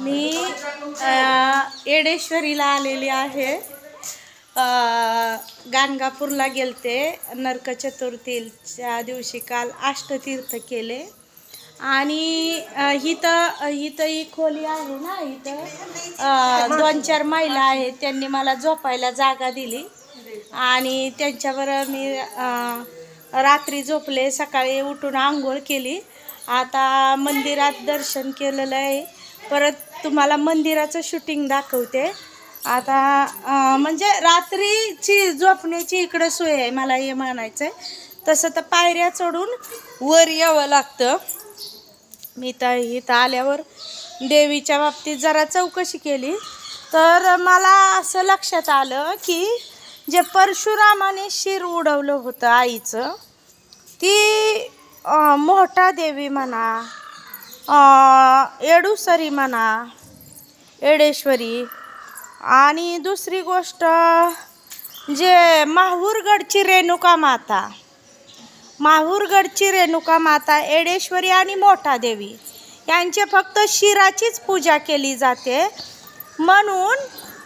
मी येडेश्वरीला आलेली आहे. गाणगापूरला गेलते नरक चतुर्थीच्या दिवशी काल अष्टतीर्थ केले. आणि इथं इथं ही खोली आहे ना इथं दोन चार महिला आहेत त्यांनी मला झोपायला जागा दिली. आणि त्यांच्यावर मी रात्री झोपले सकाळी उठून आंघोळ केली. आता मंदिरात दर्शन केलेलं आहे. परत तुम्हाला मंदिराचं शूटिंग दाखवते. आता म्हणजे रात्रीची झोपण्याची इकडं सोय आहे मला हे म्हणायचं आहे तसं तर पायऱ्या चढून वर यावं लागतं. मी तर इथं आल्यावर देवीच्या बाबतीत जरा चौकशी केली. तर मला असं लक्षात आलं की जे परशुरामाने शिर उडवलं होतं आईचं ती मोठा देवी म्हणा येडूसरी म्हणा येडेश्वरी आणि दुसरी गोष्ट जे माहूरगडची रेणुका माता माहूरगडची रेणुका माता येडेश्वरी आणि मोठा देवी यांचे फक्त शिराचीच पूजा केली जाते म्हणून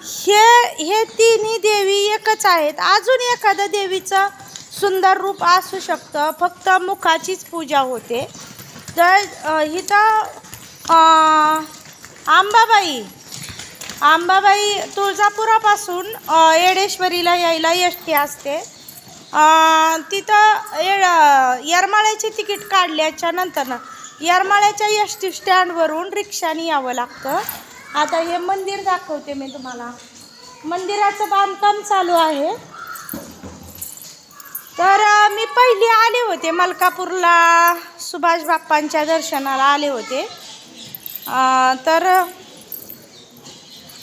हे हे तिन्ही देवी एकच आहेत अजून एखाद्या देवीचं सुंदर रूप असू शकतं फक्त मुखाचीच पूजा होते तर इथं आंबाबाई आंबाबाई तुळजापुरापासून येडेश्वरीला यायला एस टी असते तिथं ये येरमाळ्याचे तिकीट काढल्याच्या नंतर येरमाळ्याच्या एस टी स्टँडवरून रिक्षाने यावं लागतं आता हे मंदिर दाखवते मी तुम्हाला मंदिराचं बांधकाम चालू आहे तर मी पहिली आले होते मलकापूरला सुभाष बाप्पांच्या दर्शनाला आले होते. तर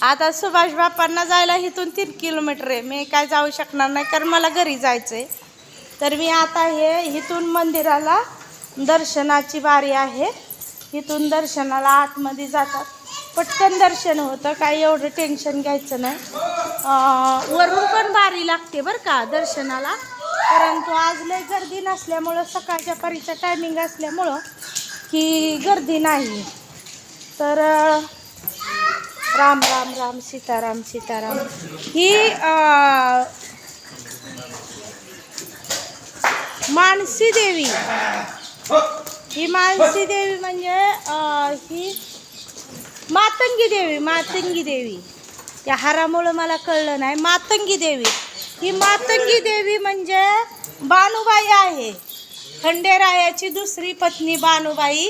आता सुभाष बाप्पांना जायला इथून तीन किलोमीटर आहे. मी काय जाऊ शकणार नाही कारण मला घरी जायचं आहे तर मी आता हे इथून मंदिराला दर्शनाची बारी आहे. इथून दर्शनाला आतमध्ये जातात. पटकन दर्शन होतं काही एवढं टेन्शन घ्यायचं नाही. वरून पण बारी लागते बरं का दर्शनाला. परंतु आज लय गर्दी नसल्यामुळं सकाळच्या परीचा टायमिंग असल्यामुळं की गर्दी नाही. तर राम राम राम सीताराम सीताराम. ही मानसी देवी. ही मानसी देवी म्हणजे ही मातंगी देवी मातंगी देवी. त्या हारामुळं मला कळलं नाही. मातंगी देवी. ही मातंगी देवी म्हणजे बानुबाई आहे. खंडेरायाची दुसरी पत्नी बानुबाई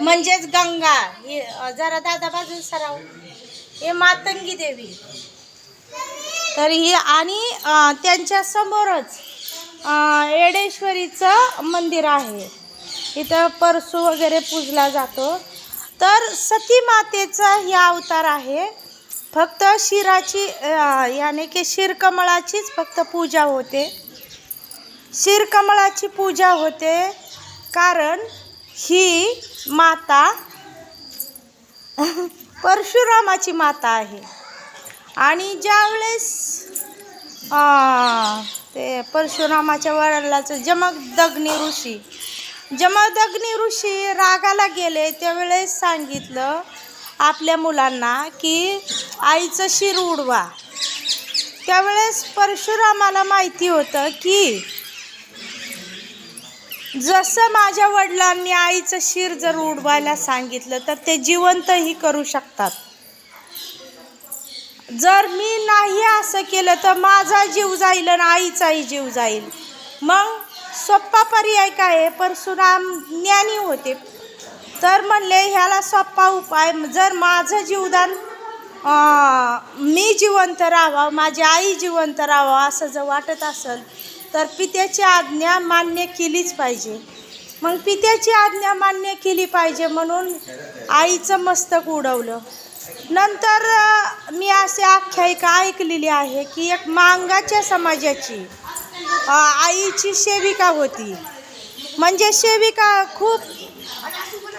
म्हणजेच गंगा. हे जरा दादा बाजू सराव. हे मातंगी देवी. तर ही आणि त्यांच्या समोरच येडेश्वरीचं मंदिर आहे. इथं परसू वगैरे पूजला जातो. तर सती मातेचा हे अवतार आहे. फक्त शिराची याने की शिरकमळाचीच फक्त पूजा होते. शिरकमळाची पूजा होते कारण ही माता परशुरामाची माता आहे. आणि ज्यावेळेस ते परशुरामाच्या वडिलाचं जमदग्नी ऋषी जमदग्नी ऋषी रागाला गेले त्यावेळेस सांगितलं आपल्या मुलांना की आईचं शिर उडवा. त्यावेळेस परशुरामाला माहिती होतं की जसं माझ्या वडिलांनी आईचं शिर जर उडवायला सांगितलं तर ते जिवंतही करू शकतात. जर मी नाही असं केलं तर माझा जीव जाईल आणि आईचाही जीव जाईल. मग सोप्पा पर्याय काय आहे? परशुराम ज्ञानी होते. तर म्हणले ह्याला सोप्पा उपाय जर माझं जीवदान मी जिवंत राहावं माझी आई जिवंत राहावं असं जर वाटत असेल तर पित्याची आज्ञा मान्य केलीच पाहिजे. मग पित्याची आज्ञा मान्य केली पाहिजे म्हणून आईचं मस्तक उडवलं. नंतर मी असे आख्यायिका ऐकलेली आहे की एक मांगाच्या समाजाची आईची सेविका होती. म्हणजे सेविका खूप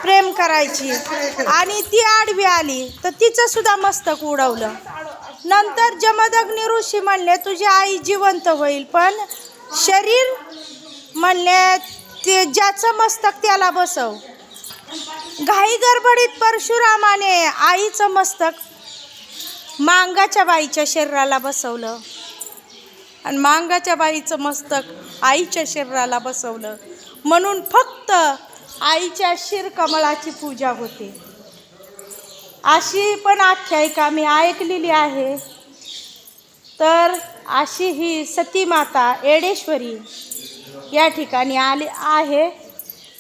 प्रेम करायची. आणि ती आडवी आली तर तिचं सुद्धा मस्तक उडवलं. नंतर जमदग्नी ऋषी म्हणले तुझी आई जिवंत होईल पण शरीर म्हणले ते ज्याचं मस्तक त्याला बसव. घाई गडबडीत परशुरामाने आईचं मस्तक मांगाच्या बाईच्या शरीराला बसवलं. आणि मांगाच्या बाईचं मस्तक आईच्या शरीराला बसवलं. म्हणून फक्त आईच्या शिरकमळाची पूजा होते. अशी पण आख्यायिका मी ऐकलेली आहे. तर अशी ही सती माता येडेश्वरी या ठिकाणी आली आहे.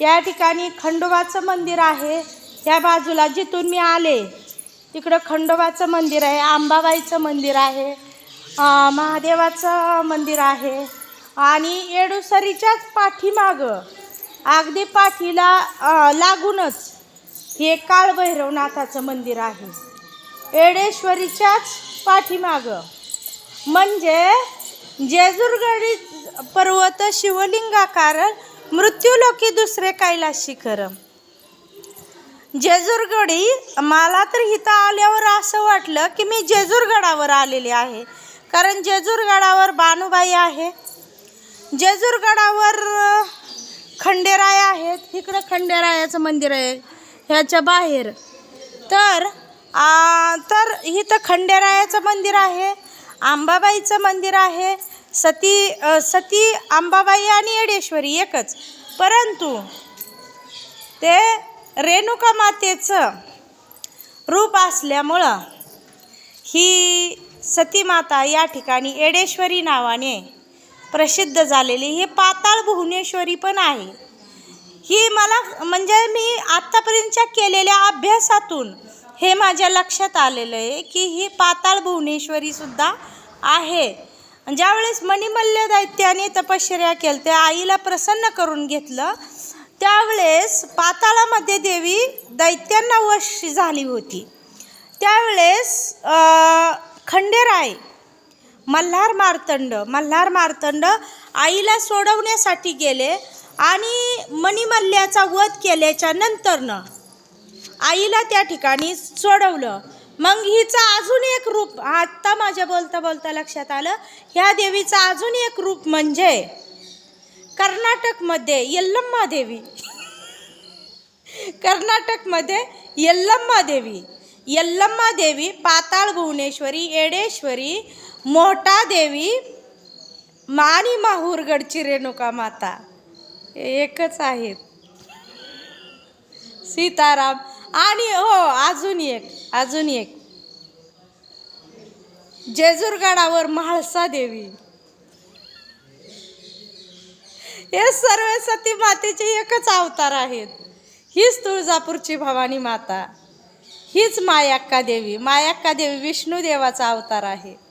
या ठिकाणी खंडोबाचं मंदिर आहे. या बाजूला जिथून मी आले तिकडं खंडोबाचं मंदिर आहे आंबाबाईचं मंदिर आहे महादेवाचं मंदिर आहे. आणि येडुसरीच्याच पाठीमागं अगदी पाठीला लागूनच हे काळभैरवनाथाचं मंदिर आहे. एडेश्वरीच्याच पाठीमागं. म्हणजे जेजुरगडी पर्वत शिवलिंगाकार मृत्यूलोकी दुसरे कैलास शिखर जेजुरगडी मला तर इथं आल्यावर असं वाटलं की मी जेजुरगडावर आलेले आहे. कारण जेजुरगडावर बानुबाई आहे. जेजुरगडावर खंडेराय आहेत. इकडं खंडेरायाचं मंदिर आहे. ह्याच्या बाहेर. तर आ, तर इथं खंडेरायाचं मंदिर आहे. आंबाबाईचं मंदिर आहे. सती अ, सती अंबाबाई आणि येडेश्वरी एकच. परंतु ते रेणुका मातेचं रूप असल्यामुळं ही सती माता या ठिकाणी येडेश्वरी नावाने प्रसिद्ध झालेली. ही पाताळ भुवनेश्वरी पण आहे. ही मला म्हणजे मी आत्तापर्यंतच्या केलेल्या अभ्यासातून हे माझ्या लक्षात आलेलं आहे की ही पाताळ भुवनेश्वरीसुद्धा आहे. ज्यावेळेस मणिमल्ल दैत्याने तपश्चर्या केलं त्या आईला प्रसन्न करून घेतलं त्यावेळेस पाताळामध्ये देवी दैत्यांना वश झाली होती. त्यावेळेस खंडेराय मल्हार मार्तंड. मल्हार मार्तंड आईला सोडवण्यासाठी गेले आणि मणिमल्ल्याचा वध केल्याच्या नंतरनं आईला त्या ठिकाणी सोडवलं. मग हिचं अजून एक रूप आत्ता माझ्या बोलता बोलता लक्षात आलं ह्या देवीचं अजून एक रूप म्हणजे कर्नाटकमध्ये यल्लम्मा देवी. कर्नाटकमध्ये यल्लम्मा देवी. यल्लम्मा देवी पाताळ भुवनेश्वरी येडेश्वरी मोठा देवी आणि माहूरगडची रेणुका माता. एकच आहेत. सीताराम आणि हो अजून एक अजून एक. जेजूरगडावर म्हाळसा देवी. हे सर्व सती मातेचे एकच अवतार आहेत. हीच तुळजापूरची भवानी माता. हीच मायाक्का देवी. मायाक्का देवी विष्णुदेवाचा अवतार आहे.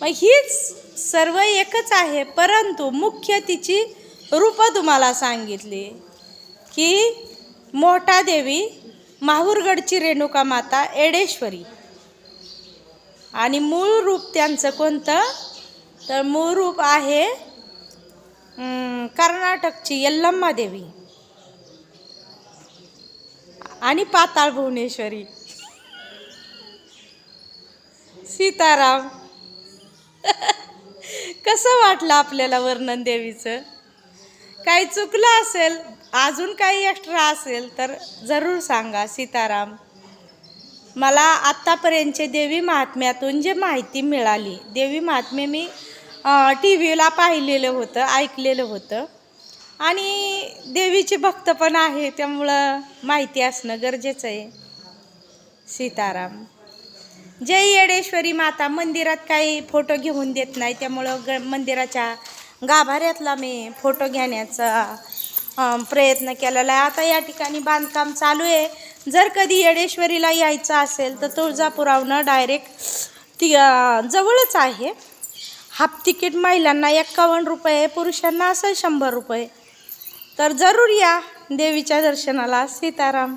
मग हीच सर्व एकच आहे परंतु मुख्य तिची रूपं तुम्हाला सांगितली की मोठा देवी माहूरगडची रेणुका माता एडेश्वरी. आणि मूळ रूप त्यांचं कोणतं? तर मूळ रूप आहे कर्नाटकची यल्लम्मा देवी. आणि पाताळ भुवनेश्वरी. सीताराम. कसं वाटलं आपल्याला वर्णन देवीचं? काही चुकलं असेल अजून काही एक्स्ट्रा असेल तर जरूर सांगा सीताराम. मला आत्तापर्यंतचे देवी महात्म्यातून जे माहिती मिळाली देवी महात्म्य मी टी व्हीला पाहिलेलं होतं ऐकलेलं होतं. आणि देवीचे भक्त पण आहे त्यामुळं माहिती असणं गरजेचं आहे. सीताराम. जय येडेश्वरी माता मंदिरात काही फोटो घेऊन देत नाही त्यामुळं ग मंदिराच्या गाभाऱ्यातला मी फोटो घेण्याचा प्रयत्न केलेला आहे. आता या ठिकाणी बांधकाम चालू आहे. जर कधी येडेश्वरीला यायचं असेल तर तुळजापुरावनं डायरेक्ट ती जवळच आहे. हाफ तिकीट महिलांना एक्कावन्न रुपये पुरुषांना असं शंभर रुपये. तर जरूर या देवीच्या दर्शनाला सीताराम.